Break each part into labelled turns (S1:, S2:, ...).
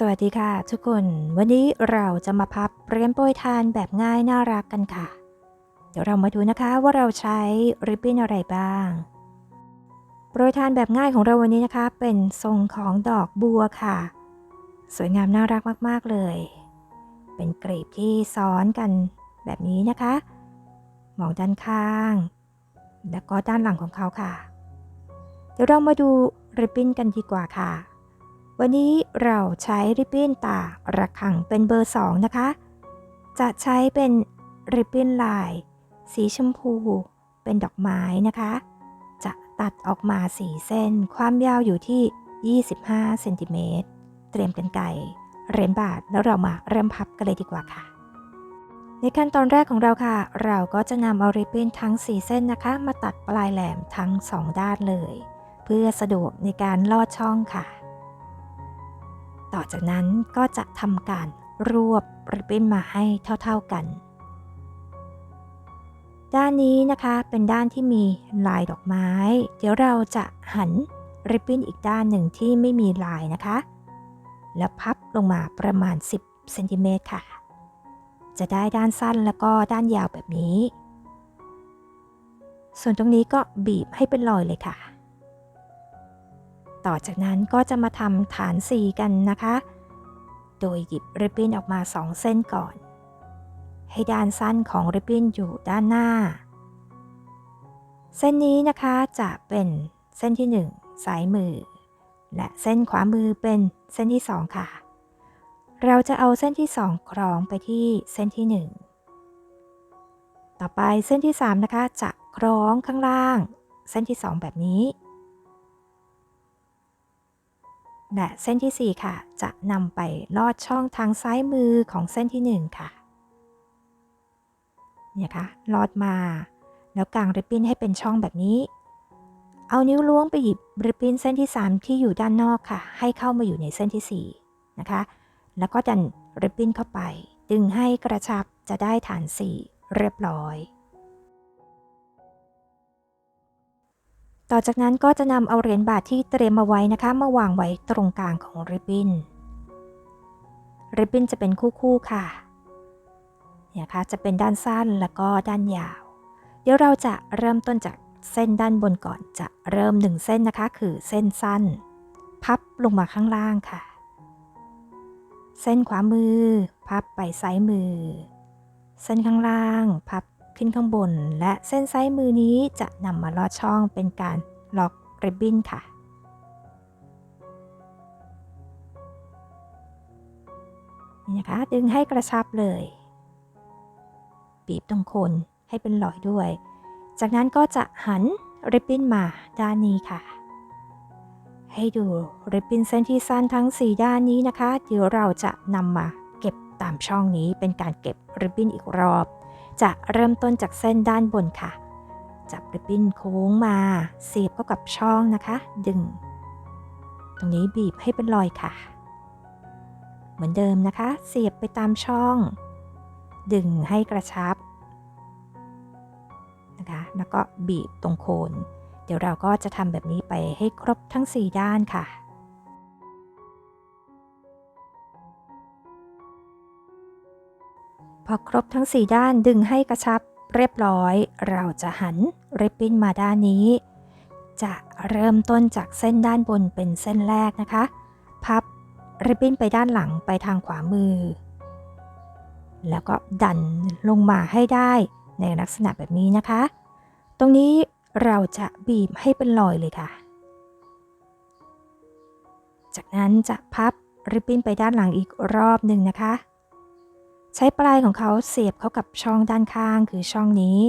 S1: สวัสดีค่ะทุกคน วันนี้เราจะมาพับเรียนโปรยทานแบบง่ายน่ารักกันค่ะ เดี๋ยวเรามาดูนะคะว่าเราใช้ริบบิ้นอะไรบ้าง โปรยทานแบบง่ายของเราวันนี้นะคะ เป็นทรงของดอกบัวค่ะ สวยงามน่ารักมากๆเลย เป็นกลีบที่ซ้อนกันแบบนี้นะคะ มองด้านข้าง แล้วก็ด้านหลังของเขาค่ะ เดี๋ยวเรามาดูริบบิ้นกันดีกว่าค่ะ วันนี้เราใช้ริบบิ้นตาระฆังเป็นเบอร์ 2 นะคะ จะใช้เป็นริบบิ้นลาย สีชมพูเป็นดอกไม้นะคะ จะตัดออกมาสีเส้น ความยาวอยู่ที่ 25เซนติเมตร เตรียมกันไก่เรียญบาทแล้วเรามาเริ่มพับกันเลยดีกว่าค่ะ ในขั้นตอนแรกของเราค่ะ เราก็จะนำเอาริบบิ้นทั้ง 4 เส้นนะคะ มาตัดปลายแหลมทั้ง 2 ด้านเลย เพื่อสะดวกในการลอดช่องค่ะ ต่อจากนั้นก็จะทำการรวบริบบิ้นมาให้เท่าๆกัน ด้านนี้นะคะเป็นด้านที่มีลายดอกไม้ เดี๋ยวเราจะหันริบบิ้นอีกด้านหนึ่งที่ไม่มีลายนะคะ แล้วพับลงมาประมาณ 10เซนติเมตรค่ะ จะได้ด้านสั้นแล้วก็ด้านยาวแบบนี้ ส่วนตรงนี้ก็บีบให้เป็นรอยเลยค่ะ ต่อจากนั้นก็จะมาทำฐานสีกันนะคะ โดยหยิบริบบิ้นออกมา 2 เส้นก่อน ให้ด้านสั้นของริบบิ้นอยู่ด้านหน้า เส้นนี้นะคะจะเป็นเส้นที่1ซ้ายมือ และเส้นขวามือเป็นเส้นที่ 2 ค่ะ เราจะเอาเส้นที่ 2 คล้องไปที่เส้นที่ 1 ต่อไปเส้นที่ 3 นะคะจะคล้องข้างล่าง เส้นที่ 2 แบบนี้ และเส้นที่ 4 ค่ะ จะนำไปลอดช่องทางซ้ายมือของเส้นที่ 1 ค่ะ เนี่ยค่ะ ลอดมา แล้วกางริบบิ้นให้เป็นช่องแบบนี้ เอานิ้วล้วงไปหยิบริบบิ้นเส้นที่ 3 ที่อยู่ด้านนอกค่ะ ให้เข้ามาอยู่ในเส้นที่ 4 นะคะ แล้วก็ดันริบบิ้นเข้าไป ดึงให้กระชับจะได้ฐาน 4 เรียบร้อย ต่อจากนั้นก็จะนำเอาเหรียญบาทที่เตรียมมาไว้นะคะมาวางไว้ตรงกลางของริบบิ้น ริบบิ้นจะเป็นคู่ๆค่ะเนี่ยค่ะจะเป็นด้านสั้นแล้วก็ด้านยาว เดี๋ยวเราจะเริ่มต้นจากเส้นด้านบนก่อนจะเริ่มหนึ่งเส้นนะคะ คือเส้นสั้น พับลงมาข้างล่างค่ะ เส้นขวามือ พับไปซ้ายมือ เส้นข้างล่าง พับ ขึ้นข้างบน และเส้นซ้ายมือนี้จะนำมาลอดช่องเป็นการล็อกริบบิ้นค่ะ นี่นะคะ ดึงให้กระชับเลย บีบตรงโคนให้เป็นรอยด้วย จากนั้นก็จะหันริบบิ้นมาด้านนี้ค่ะ ให้ดูริบบิ้นเส้นที่สั้นทั้ง 4 ด้านนี้นะคะ เดี๋ยวเราจะนำมาเก็บตามช่องนี้เป็นการเก็บริบบิ้นอีกรอบ จะเริ่มต้นจากเส้นด้านบนค่ะ จับริบบิ้นโค้งมา เสียบเข้ากับช่องนะคะ ดึง ตรงนี้บีบให้เป็นรอยค่ะ เหมือนเดิมนะคะ เสียบไปตามช่อง ดึงให้กระชับนะคะ แล้วก็บีบตรงโคน เดี๋ยวเราก็จะทำแบบนี้ไปให้ครบทั้ง 4 ด้านค่ะ พอครบทั้ง 4 ด้านดึงให้กระชับเรียบร้อย เราจะหันริบบิ้นมาด้านนี้ จะเริ่มต้นจากเส้นด้านบนเป็นเส้นแรกนะคะ พับริบบิ้นไปด้านหลังไปทางขวามือ แล้วก็ดันลงมาให้ได้ในลักษณะแบบนี้นะคะ ตรงนี้เราจะบีบให้เป็นรอยเลยค่ะ จากนั้นจะพับริบบิ้นไปด้านหลังอีกรอบหนึ่งนะคะ ใช้ปลายของเขาเสียบเข้ากับช่องด้านข้างคือช่องนี้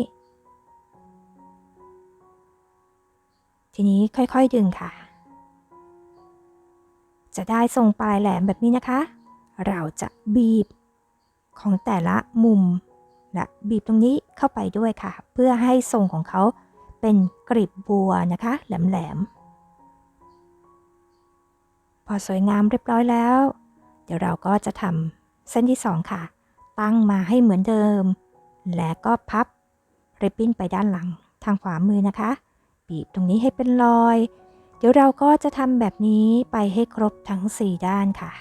S1: ทีนี้ค่อยๆดึงค่ะ จะได้ทรงปลายแหลมแบบนี้นะคะ เราจะบีบของแต่ละมุมและบีบตรงนี้เข้าไปด้วยค่ะ เพื่อให้ทรงของเขาเป็นกรีบบัวนะคะ แหลมๆพอสวยงามเรียบร้อยแล้ว เดี๋ยวเราก็จะทำเส้นที่สองค่ะ ตั้งมาให้เหมือนเดิม และก็พับริบบิ้นไปด้านหลังทางขวามือนะคะ บีบตรงนี้ให้เป็นรอย เดี๋ยวเราก็จะทำแบบนี้ไปให้ครบทั้ง 4 ด้านค่ะ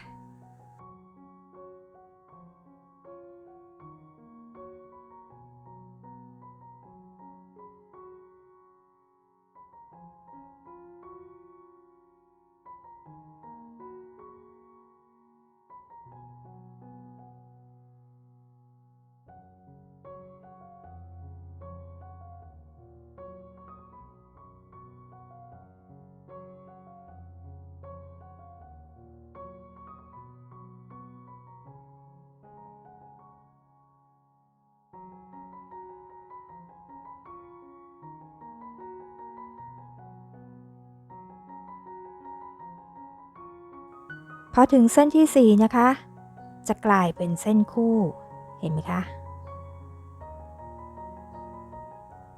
S1: พอถึงเส้นที่ 4 นะคะ จะกลายเป็นเส้นคู่ เห็นไหมคะ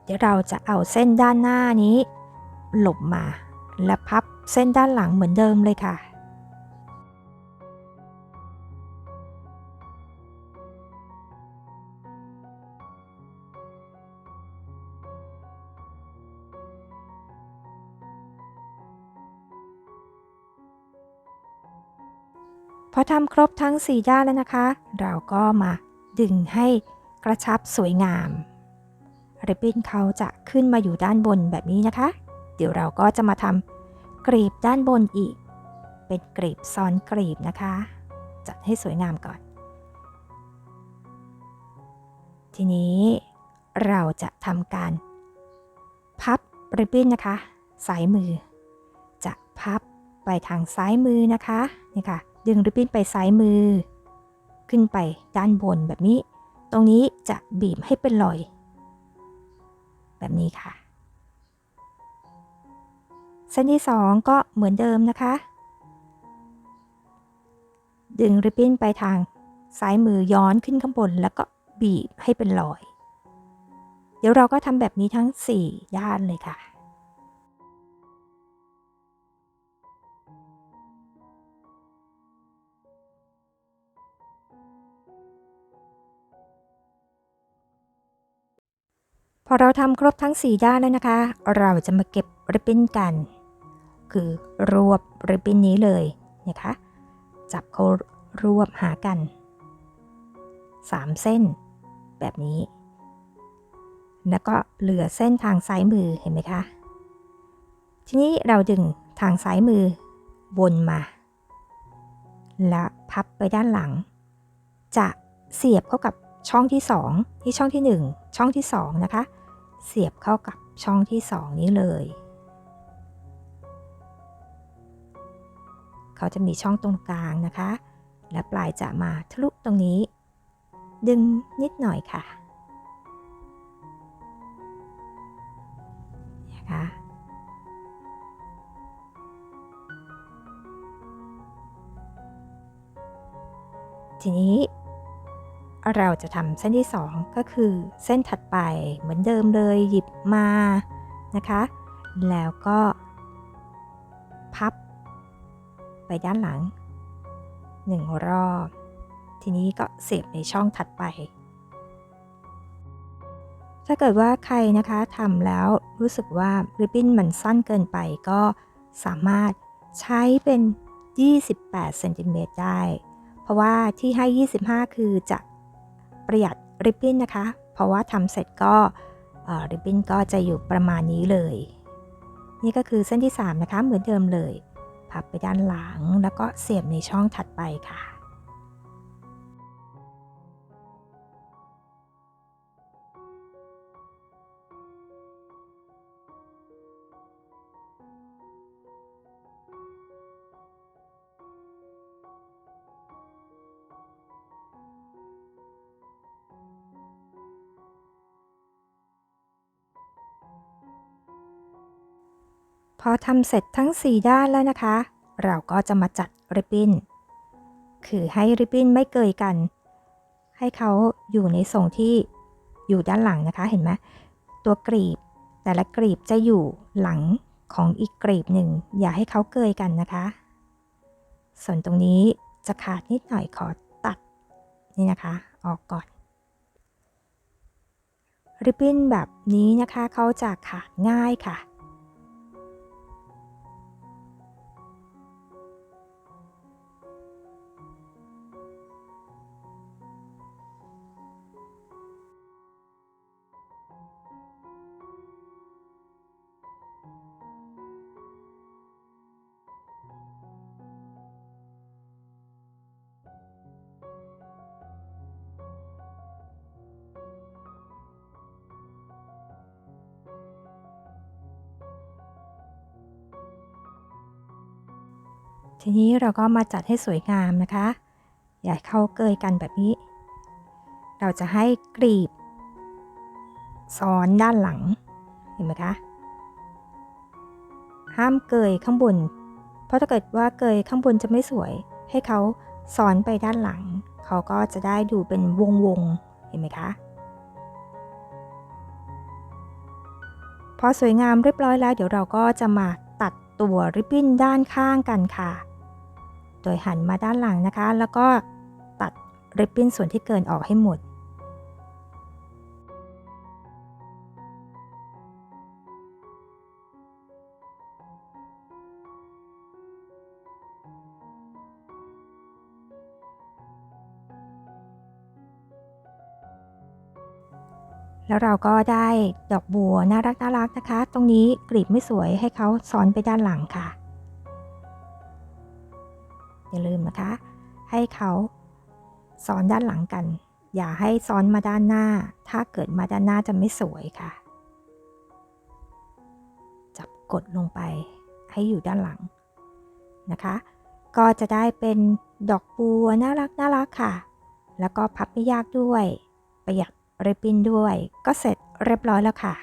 S1: เดี๋ยวเราจะเอาเส้นด้านหน้านี้ หลบมา และพับเส้นด้านหลังเหมือนเดิมเลยค่ะ ทำครบทั้ง 4 ด้านแล้วนะคะ เราก็มาดึงให้กระชับสวยงาม ริบบิ้นเขาจะขึ้นมาอยู่ด้านบนแบบนี้นะคะ เดี๋ยวเราก็จะมาทำกรีบด้านบนอีก เป็นกรีบซ้อนกรีบนะคะ จัดให้สวยงามก่อน ทีนี้เราจะทำการ พับริบบิ้นนะคะซ้ายมือ จะพับไปทางซ้ายมือนะคะ นี่ค่ะ ดึงริบบิ้นไปซ้ายมือ ขึ้นไปด้านบนแบบนี้ ตรงนี้จะบีบให้เป็นรอย แบบนี้ค่ะ เส้นที่ 2 ก็เหมือนเดิมนะคะ ดึงริบบิ้นไปทางซ้ายมือย้อนขึ้นข้างบน แล้วก็บีบให้เป็นรอย เดี๋ยวเราก็ทำแบบนี้ทั้ง 4 ด้านเลยค่ะ พอเราทำครบทั้ง 4 ด้านแล้วนะคะ เราจะมาเก็บริบบิ้นกัน คือรวบริบบิ้นนี้เลยนะคะ จับเขารวบหากัน 3 เส้น แบบนี้ แล้วก็เหลือเส้นทางซ้ายมือเห็นไหมคะ ทีนี้เราดึงทางซ้ายมือวนมา แล้วพับไปด้านหลัง จะเสียบเข้ากับช่องที่ 2 ที่ช่องที่ 1 ช่องที่ 2 นะคะ เสียบเข้ากับช่องที่ 2 นี้เลย เขาจะมีช่องตรงกลางนะคะ และปลายจะมาทะลุตรงนี้ ดึงนิดหน่อยค่ะนะคะทีนี้ เราจะทำเส้นที่ 2 ก็คือเส้นถัดไปเหมือนเดิมเลยหยิบมานะคะ แล้วก็ พับ ไปด้านหลัง 1 รอบ ทีนี้ก็เสียบในช่องถัดไป ถ้าเกิดว่าใครนะคะทำแล้วรู้สึกว่าริบบิ้นมันสั้นเกินไปก็สามารถใช้เป็น 28เซนติเมตรได้ เพราะว่าที่ให้ 25 คือจะ ประหยัดริบบิ้นนะคะ เพราะว่าทำเสร็จก็ริบบิ้นก็จะอยู่ประมาณนี้เลย นี่ก็คือเส้นที่ 3 นะคะ เหมือนเดิมเลย พับไปด้านหลังแล้วก็เสียบในช่องถัดไปค่ะ อทำเสร็จทั้ง 4 ด้านแล้วนะคะ เราก็จะมาจัดริบบิ้น คือให้ริบบิ้นไม่เกยกัน ให้เขาอยู่ในทรงที่อยู่ด้านหลังนะคะ เห็นไหมตัวกรีบ แต่ละกรีบจะอยู่หลังของอีกกรีบหนึ่ง อย่าให้เขาเกยกันนะคะ ส่วนตรงนี้จะขาดนิดหน่อยขอตัดนี่นะคะ ออกก่อนริบบิ้นแบบนี้นะคะเขาจะขาดง่ายค่ะ ทีนี้เราก็มาจัดให้สวยงามนะคะ อย่าให้เข้าเกยกันแบบนี้ เราจะให้กรีบ ซ้อนด้านหลัง เห็นไหมคะ ห้ามเกยข้างบน เพราะถ้าเกิดว่าเกยข้างบนจะไม่สวย ให้เขาซ้อนไปด้านหลัง เขาก็จะได้ดูเป็นวงวงๆเห็นไหมคะ พอสวยงามเรียบร้อยแล้ว เดี๋ยวเราก็จะมาตัดตัวริบบิ้นด้านข้างกันค่ะ ดยหันมาด้านหลังนะคะ แล้วก็ตัดริบบิ้นส่วนที่เกินออกให้หมด แล้วเราก็ได้ดอกบัวน่ารักน่ารักนะคะ ตรงนี้กลีบไม่สวยให้เขาซ้อนไปด้านหลังค่ะ อย่าลืมนะคะ ให้เขาซ้อนด้านหลังกัน อย่าให้ซ้อนมาด้านหน้า ถ้าเกิดมาด้านหน้าจะไม่สวยค่ะ จับกดลงไปให้อยู่ด้านหลังนะคะ ก็จะได้เป็นดอกบัวน่ารักน่ารักค่ะ แล้วก็พับไม่ยากด้วย ประหยัดริบบิ้นด้วย ก็เสร็จเรียบร้อยแล้วค่ะ